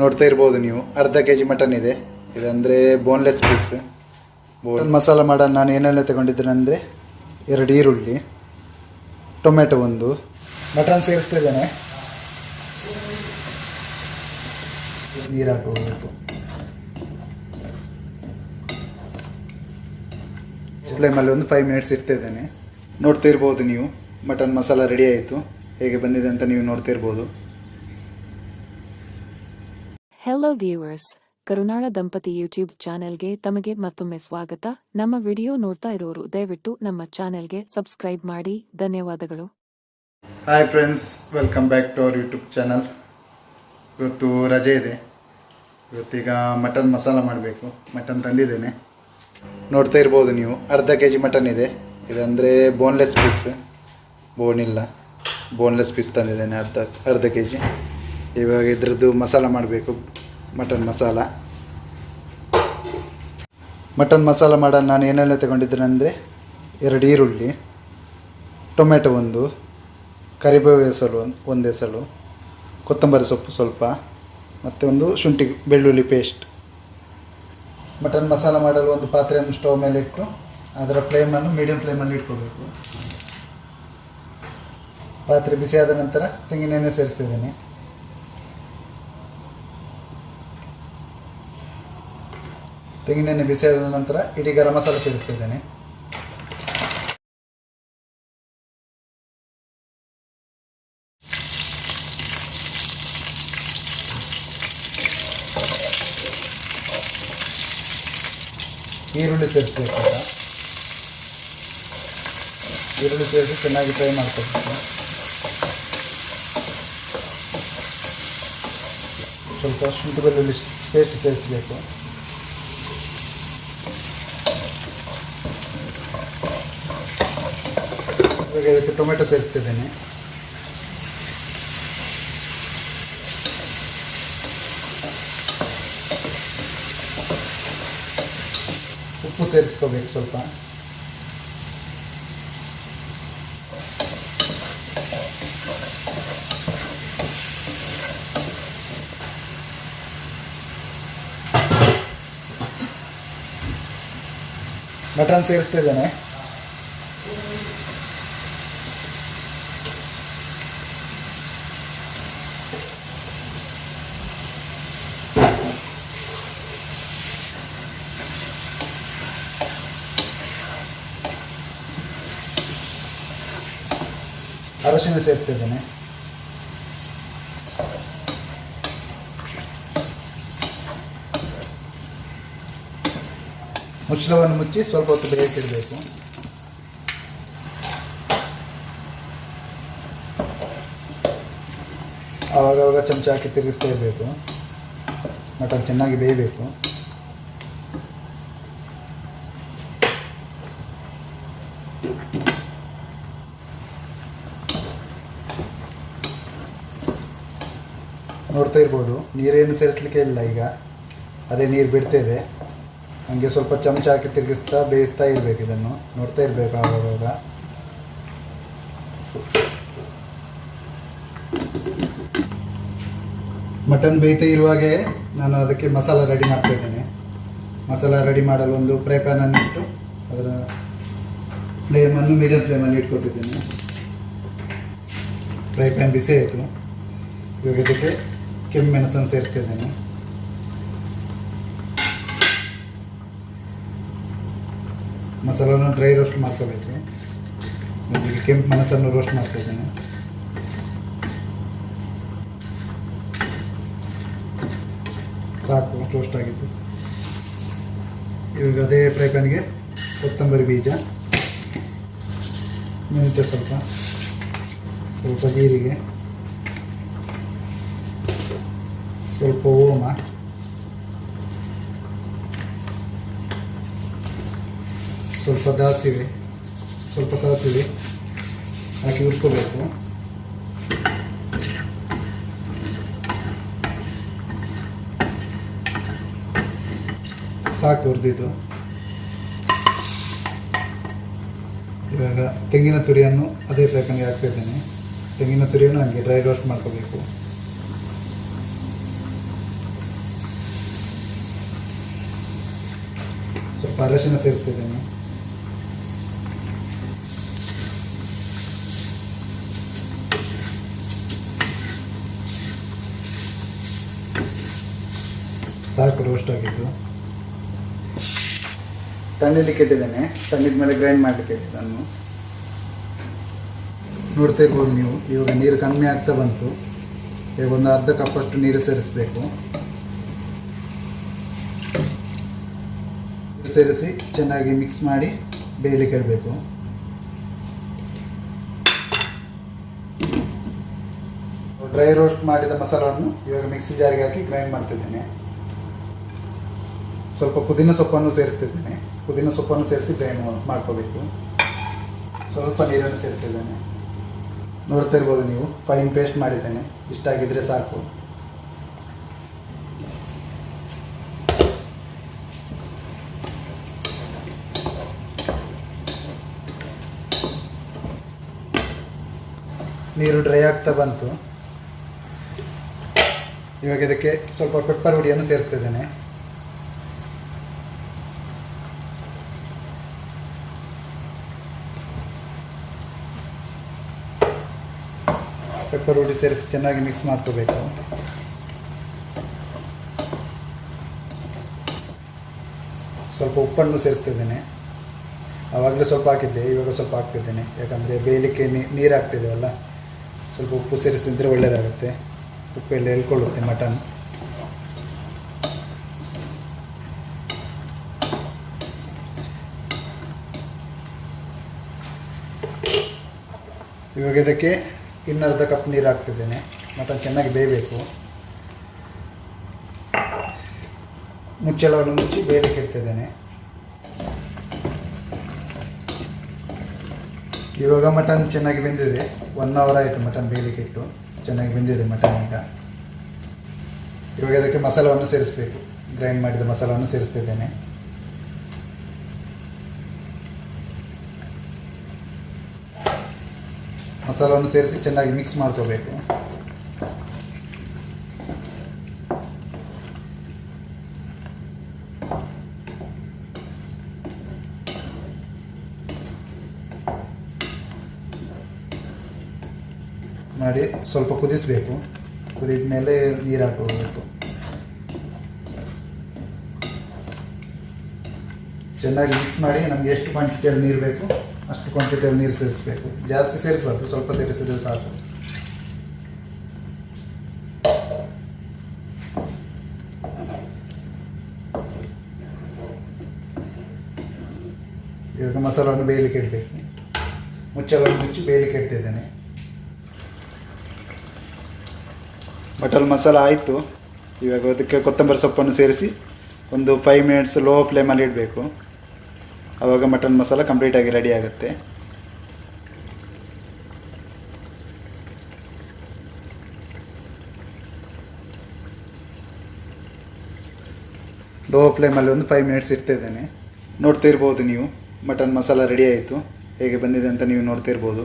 ನೋಡ್ತಾ ಇರ್ಬೋದು ನೀವು. ಅರ್ಧ ಕೆ ಜಿ ಮಟನ್ ಇದೆ. ಇದಂದರೆ ಬೋನ್ಲೆಸ್ ಪೀಸ್ ಬೋನ್ ಮಸಾಲ ಮಾಡೋಣ. ನಾನು ಏನೆಲ್ಲ ತಗೊಂಡಿದ್ದೇನೆ ಅಂದರೆ ಎರಡು ಈರುಳ್ಳಿ, ಟೊಮೆಟೊ ಒಂದು, ಮಟನ್ ಸೇರಿಸ್ತಾ ನೀರು ಹಾಕೋಬೇಕು ಫ್ಲೇಮಲ್ಲಿ ಒಂದು ಫೈವ್ ಮಿನಿಟ್ಸ್ ಇರ್ತಿದ್ದೇನೆ ನೋಡ್ತಾ ಇರ್ಬೋದು ನೀವು. ಮಟನ್ ಮಸಾಲ ರೆಡಿ ಆಯಿತು. ಹೇಗೆ ಬಂದಿದೆ ಅಂತ ನೀವು ನೋಡ್ತಾ ಇರ್ಬೋದು. ಹೆಲೋ ವ್ಯೂವರ್ಸ್ ಕರುನಾಳ ದಂಪತಿ ಯೂಟ್ಯೂಬ್ ಚಾನೆಲ್ಗೆ ತಮಗೆ ಮತ್ತೊಮ್ಮೆ ಸ್ವಾಗತ ನಮ್ಮ ವಿಡಿಯೋ ನೋಡ್ತಾ ಇರೋರು, ದಯವಿಟ್ಟು ನಮ್ಮ ಚಾನೆಲ್ಗೆ ಸಬ್ಸ್ಕ್ರೈಬ್ ಮಾಡಿ. ಧನ್ಯವಾದಗಳು. Hi friends welcome back to our YouTube channel ಇವತ್ತು ರಜೆ ಇದೆ. ಇವತ್ತೀಗ ಮಟನ್ ಮಸಾಲ ಮಾಡಬೇಕು. ಮಟನ್ ತಂದಿದ್ದೇನೆ. ನೋಡ್ತಾ ಇರ್ಬೋದು ನೀವು. ಅರ್ಧ ಕೆ ಜಿ ಮಟನ್ ಇದೆ. ಇದಂದರೆ ಬೋನ್ಲೆಸ್ ಪೀಸ್ ಬೋನ್ ಇಲ್ಲ. ಬೋನ್ಲೆಸ್ ಪೀಸ್ ತಂದಿದ್ದೇನೆ ಅರ್ಧ ಅರ್ಧ ಕೆ ಜಿ ಇವಾಗ ಇದ್ರದ್ದು ಮಸಾಲ ಮಾಡಬೇಕು. ಮಟನ್ ಮಸಾಲ. ಮಟನ್ ಮಸಾಲ ಮಾಡಲು ನಾನು ಏನೆಲ್ಲ ತಗೊಂಡಿದ್ದೇನೆ ಅಂದರೆ ಎರಡು ಈರುಳ್ಳಿ, ಟೊಮೆಟೊ ಒಂದು, ಕರಿಬೇವು ಎಸಳು ಒಂದು ಎಸಳು ಕೊತ್ತಂಬರಿ ಸೊಪ್ಪು ಸ್ವಲ್ಪ, ಮತ್ತು ಒಂದು ಶುಂಠಿ ಬೆಳ್ಳುಳ್ಳಿ ಪೇಸ್ಟ್ ಮಟನ್ ಮಸಾಲ ಮಾಡಲು ಒಂದು ಪಾತ್ರೆಯನ್ನು ಸ್ಟವ್ ಮೇಲೆ ಇಟ್ಟು, ಅದರ ಫ್ಲೇಮನ್ನು ಮೀಡಿಯಂ ಫ್ಲೇಮಲ್ಲಿ ಇಟ್ಕೋಬೇಕು. ಪಾತ್ರೆ ಬಿಸಿಯಾದ ನಂತರ ತೆಂಗಿನೆಣ್ಣೆ ಸೇರಿಸ್ತಿದ್ದೇನೆ ತೆಂಗಿನೆಣ್ಣೆ ಬಿಸಿಯಾದ ನಂತರ ಇಡೀ ಗರಂ ಮಸಾಲ ಸೇರಿಸ್ತಿದ್ದೇನೆ ಈರುಳ್ಳಿ ಸೇರಿಸ್ಬೇಕು ಈರುಳ್ಳಿ ಸೇರಿಸಿ ಚೆನ್ನಾಗಿ ಫ್ರೈ ಮಾಡ್ಕೊಬೇಕು ಸ್ವಲ್ಪ ಶುಂಠಿ ಬೆಳ್ಳುಳ್ಳಿ ಪೇಸ್ಟ್ ಸೇರಿಸಬೇಕು. ಇವಾಗ ಇದಕ್ಕೆ ಟೊಮೆಟೊ ಸೇರಿಸ್ತಿದ್ದೇನೆ. ಉಪ್ಪು ಸೇರಿಸ್ಕೋಬೇಕು ಸ್ವಲ್ಪ. ಮಟನ್ ಸೇರಿಸ್ತಿದ್ದೇನೆ. ಅರಶಿನ ಸೇರಿಸ್ತಿದ್ದೇನೆ. ಮುಚ್ಚಳವನ್ನು ಮುಚ್ಚಿ ಸ್ವಲ್ಪ ಹೊತ್ತು ಬೇಯಕ್ಕೆ ಇಡಬೇಕು. ಆವಾಗವಾಗ ಚಮಚ ಹಾಕಿ ತಿರುಗಿಸ್ತಾ ಇರಬೇಕು. ಮಟನ್ ಚೆನ್ನಾಗಿ ಬೇಯಬೇಕು ನೋಡ್ತಾ ಇರ್ಬೋದು. ನೀರೇನು ಸೇರಿಸ್ಲಿಕ್ಕೆ ಇಲ್ಲ ಈಗ. ಅದೇ ನೀರು ಬಿಡ್ತಾ ಇದೆ ಹಂಗೆ ಸ್ವಲ್ಪ ಚಮಚ ಹಾಕಿ ತಿರುಗಿಸ್ತಾ ಬೇಯಿಸ್ತಾ ಇರಬೇಕು ಇದನ್ನು. ನೋಡ್ತಾ ಇರಬೇಕು ಆವಾಗ ಮಟನ್ ಬೇಯ್ತಾ ಇರುವಾಗೆ ನಾನು ಅದಕ್ಕೆ ಮಸಾಲ ರೆಡಿ ಮಾಡ್ತಾ ಇದ್ದೇನೆ. ಮಸಾಲ ರೆಡಿ ಮಾಡಲು ಒಂದು ಫ್ರೈ ಪ್ಯಾನನ್ನು ಇಟ್ಟು ಅದರ ಫ್ಲೇಮನ್ನು ಮೀಡಿಯಂ ಫ್ಲೇಮಲ್ಲಿ ಇಟ್ಕೊತಿದ್ದೇನೆ. ಫ್ರೈ ಪ್ಯಾನ್ ಬಿಸಿ ಆಯಿತು. ಇವಾಗ ಇದಕ್ಕೆ ಕೆಂಪು ಮೆಣಸನ್ನು ಸೇರಿಸ್ತಿದ್ದೇನೆ ಮಸಾಲನ ಡ್ರೈ ರೋಸ್ಟ್ ಮಾಡ್ಕೋಬೇಕು. ಮೊದಲಿಗೆ ಕೆಂಪು ಮೆಣಸನ್ನು ರೋಸ್ಟ್ ಮಾಡ್ತಾಯಿದ್ದೇನೆ ಸಾಕು ರೋಸ್ಟ್ ಆಗಿತ್ತು ಇವಾಗ ಅದೇ ಫ್ರೈ ಪ್ಯಾನ್ಗೆ ಕೊತ್ತಂಬರಿ ಬೀಜ. ಮೆಂತ್ಯ ಸ್ವಲ್ಪ. ಸ್ವಲ್ಪ ಜೀರಿಗೆ. ಸ್ವಲ್ಪ ಓಮ. ಸ್ವಲ್ಪ ದಾಸಿವೆ, ಸ್ವಲ್ಪ ಸಾಸಿವೆ ಹಾಕಿ ಹುರ್ಕೋಬೇಕು. ಸಾಕು ಹುರಿದಿದ್ದು. ಇವಾಗ ತೆಂಗಿನ ತುರಿಯನ್ನು ಅದೇ ಫ್ರೈಪನ್ಗೆ ಹಾಕ್ತಾ ಇದ್ದೇನೆ. ತೆಂಗಿನ ತುರಿಯನ್ನು ಹಂಗೆ ಡ್ರೈ ರೋಸ್ಟ್ ಮಾಡ್ಕೋಬೇಕು. ಸ್ವಲ್ಪ ಅರಶಿನ ಸೇರಿಸ್ತಿದ್ದೇನೆ. ಸಾಕು ರೋಸ್ಟ್ ಆಗಿದ್ದು. ತಣ್ಣಲಿಕ್ಕೆ ಇಟ್ಟಿದ್ದೇನೆ ತಣ್ಣಿದ ಮೇಲೆ ಗ್ರೈಂಡ್ ಮಾಡಲಿಕ್ಕೆ ನಾನು. ನೋಡ್ತಾ ಇರ್ಬೋದು ನೀವು, ಇವಾಗ ನೀರು ಕಮ್ಮಿ ಆಗ್ತಾ ಬಂತು. ಈಗ ಒಂದು ಅರ್ಧ ಕಪ್ಪಷ್ಟು ನೀರು ಸೇರಿಸಬೇಕು. ಸೇರಿಸಿ ಚೆನ್ನಾಗಿ ಮಿಕ್ಸ್ ಮಾಡಿ ಬೇಯಲಿಕ್ಕೆ ಇಡಬೇಕು ಡ್ರೈ ರೋಸ್ಟ್ ಮಾಡಿದ ಮಸಾಲವನ್ನು ಇವಾಗ ಮಿಕ್ಸಿ ಜಾರಿಗೆ ಹಾಕಿ ಗ್ರೈಂಡ್ ಮಾಡ್ತಿದ್ದೇನೆ. ಸ್ವಲ್ಪ ಪುದೀನ ಸೊಪ್ಪನ್ನು ಸೇರಿಸ್ತಿದ್ದೇನೆ. ಪುದೀನ ಸೊಪ್ಪನ್ನು ಸೇರಿಸಿ ಗ್ರೈಂಡ್ ಮಾಡ್ಕೋಬೇಕು. ಸ್ವಲ್ಪ ನೀರನ್ನು ಸೇರ್ತಿದ್ದೇನೆ. ನೋಡ್ತಾ ಇರ್ಬೋದು ನೀವು ಫೈನ್ ಪೇಸ್ಟ್ ಮಾಡಿದ್ದೇನೆ. ಇಷ್ಟಾಗಿದ್ದರೆ ಸಾಕು. ನೀರು ಡ್ರೈ ಆಗ್ತಾ ಬಂತು. ಇವಾಗ ಇದಕ್ಕೆ ಸ್ವಲ್ಪ ಪೆಪ್ಪರ್ ಹುಡಿಯನ್ನು ಸೇರಿಸ್ತಿದ್ದೇನೆ ಪೆಪ್ಪರ್ ಹುಡಿ ಸೇರಿಸಿ ಚೆನ್ನಾಗಿ ಮಿಕ್ಸ್ ಮಾಡ್ಕೋಬೇಕು. ಸ್ವಲ್ಪ ಉಪ್ಪನ್ನು ಸೇರಿಸ್ತಿದ್ದೇನೆ ಆವಾಗಲೇ ಸ್ವಲ್ಪ ಹಾಕಿದ್ದೆ, ಇವಾಗ ಸ್ವಲ್ಪ ಹಾಕ್ತಿದ್ದೇನೆ ಯಾಕಂದರೆ ಬೇಯಲಿಕ್ಕೆ ನೀರು ಹಾಕ್ತಿದ್ದೇವಲ್ಲ ಸ್ವಲ್ಪ ಉಪ್ಪು ಸೇರಿಸಿದ್ರೆ ಒಳ್ಳೆಯದಾಗುತ್ತೆ ಉಪ್ಪು ಎಲ್ಲ ಹೇಳ್ಕೊಳ್ಳುತ್ತೆ ಮಟನ್. ಇವಾಗ ಇದಕ್ಕೆ ಇನ್ನರ್ಧ ಕಪ್ ನೀರು ಹಾಕ್ತಿದ್ದೇನೆ. ಮಟನ್ ಚೆನ್ನಾಗಿ ಬೇಯಬೇಕು. ಮುಚ್ಚಳವನ್ನು ಮುಚ್ಚಿ ಬೇಯಲಿಕ್ಕೆ ಇಡ್ತಿದ್ದೇನೆ. ಇವಾಗ ಮಟನ್ ಚೆನ್ನಾಗಿ ಬೆಂದಿದೆ. ಒನ್ ಅವರ್ ಆಯಿತು ಮಟನ್ ಬೇಯಲಿಕ್ಕೆ ಇಟ್ಟು ಚೆನ್ನಾಗಿ ಬೆಂದಿದೆ ಮಟನ್ ಈಗ ಇವಾಗ ಅದಕ್ಕೆ ಮಸಾಲವನ್ನು ಸೇರಿಸಬೇಕು. ಗ್ರೈಂಡ್ ಮಾಡಿದ ಮಸಾಲವನ್ನು ಸೇರಿಸ್ತಿದ್ದೇನೆ. ಮಸಾಲವನ್ನು ಸೇರಿಸಿ ಚೆನ್ನಾಗಿ ಮಿಕ್ಸ್ ಮಾಡ್ಕೋಬೇಕು. ಮಾಡಿ ಸ್ವಲ್ಪ ಕುದಿಸಬೇಕು. ಕುದಿದ ಮೇಲೆ ನೀರು ಹಾಕೋಬೇಕು ಚೆನ್ನಾಗಿ ಮಿಕ್ಸ್ ಮಾಡಿ ನಮಗೆ ಎಷ್ಟು ಕ್ವಾಂಟಿಟಿಯಲ್ಲಿ ನೀರು ಬೇಕು, ಅಷ್ಟು ಕ್ವಾಂಟಿಟಿಯಲ್ಲಿ ನೀರು ಸೇರಿಸಬೇಕು. ಜಾಸ್ತಿ ಸೇರಿಸಬಾರ್ದು, ಸ್ವಲ್ಪ ಸೇರಿಸಿದ್ರೆ ಸಾಕು. ಇವಾಗ ಮಸಾಲವನ್ನು ಬೇಯಲಿಕ್ಕೆ ಇಡಬೇಕು. ಮುಚ್ಚಳವನ್ನು ಮುಚ್ಚಿ ಬೇಯಲಿಕ್ಕೆ ಇಡ್ತಿದ್ದೇನೆ. ಮಟನ್ ಮಸಾಲ ಆಯಿತು. ಇವಾಗ ಅದಕ್ಕೆ ಕೊತ್ತಂಬರಿ ಸೊಪ್ಪನ್ನು ಸೇರಿಸಿ ಒಂದು ಫೈವ್ ಮಿನಿಟ್ಸ್ ಲೋ ಫ್ಲೇಮಲ್ಲಿ ಇಡಬೇಕು. ಆವಾಗ ಮಟನ್ ಮಸಾಲ ಕಂಪ್ಲೀಟಾಗಿ ರೆಡಿ ಆಗುತ್ತೆ. ಲೋ ಫ್ಲೇಮಲ್ಲಿ ಒಂದು ಫೈವ್ ಮಿನಿಟ್ಸ್ ಇರ್ತಿದ್ದೇನೆ ನೋಡ್ತಾ ಇರ್ಬೋದು ನೀವು. ಮಟನ್ ಮಸಾಲ ರೆಡಿ ಆಯಿತು. ಹೇಗೆ ಬಂದಿದೆ ಅಂತ ನೀವು ನೋಡ್ತಾ ಇರ್ಬೋದು.